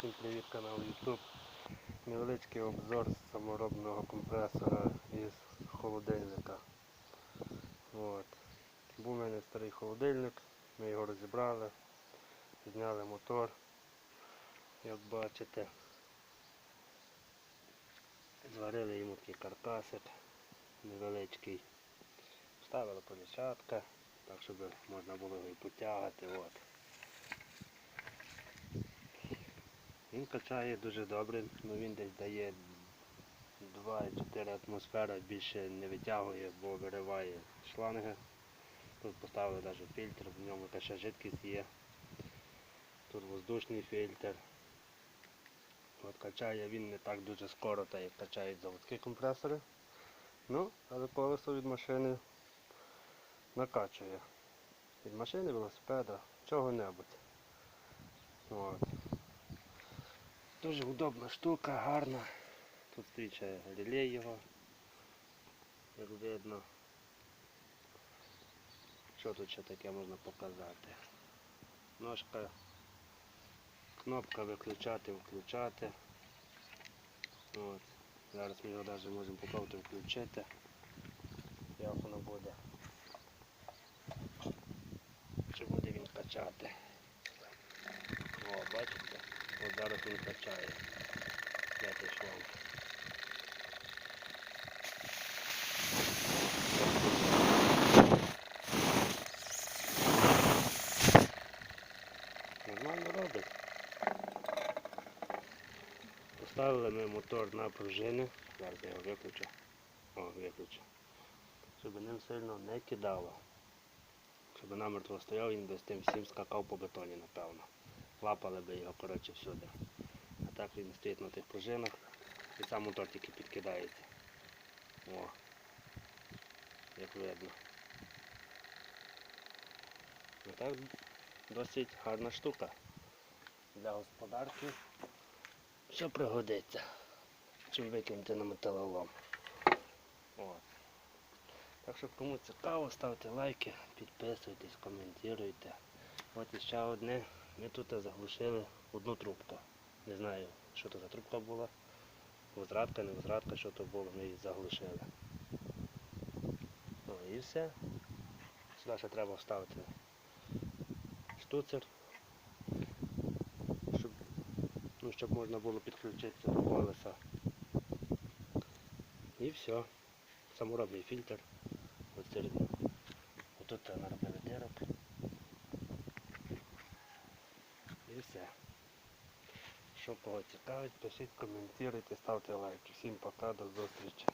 Всім привіт канал YouTube. Невеличкий обзор з саморобного компресора із холодильника. От. Був у мене старий холодильник, ми його розібрали, зняли мотор. Як бачите, зварили йому такий каркасик невеличкий. Вставили полічатка, так щоб можна було його і потягати. От. Він качає дуже добре, ну він десь дає 2-4 атмосфери, більше не витягує, бо вириває шланги. Тут поставили навіть фільтр, в ньому ще жидкість є. Тут воздушний фільтр. От качає він не так дуже скоро, так як качають заводські компресори. Ну, але колесо від машини накачує. Від машини, велосипеда, чого-небудь. От. Дуже удобна штука, гарна. Тут ще реле його, як видно. Що тут ще таке можна показати? Ножка, кнопка виключати, включати. От. Зараз ми його навіть можемо попробувати включити. Як воно буде. Чи буде він качати. О, бачите? От зараз він качає. Я пішов. Нормально робить. Поставили ми мотор на пружини. Зараз я його виключу. О, виключу. Щоб ним сильно не кидало. Щоб намертво стояв, він би з тим всім скакав по бетоні, напевно лапали би його коротше всюди. А так він стоїть на тих пружинах і сам мотор тільки підкидається. О, як видно. Ну так досить гарна штука. Для господарки все пригодиться. Чим викинути на металолом. От. Так що кому цікаво, ставте лайки, підписуйтесь, коментуйте. От ще одне. Ми тут заглушили одну трубку. Не знаю, що це за трубка була. Возвратка, не возвратка, що то було, ми її заглушили. Ну і все. Сюди ще треба вставити штуцер, щоб, ну, щоб можна було підключитися до колеса. І все. Саморобний фільтр. Ось Тут наробили дирок. І все. Що кого цікавить, пишіть, коментуйте, ставте лайки. Всім пока, до зустрічі.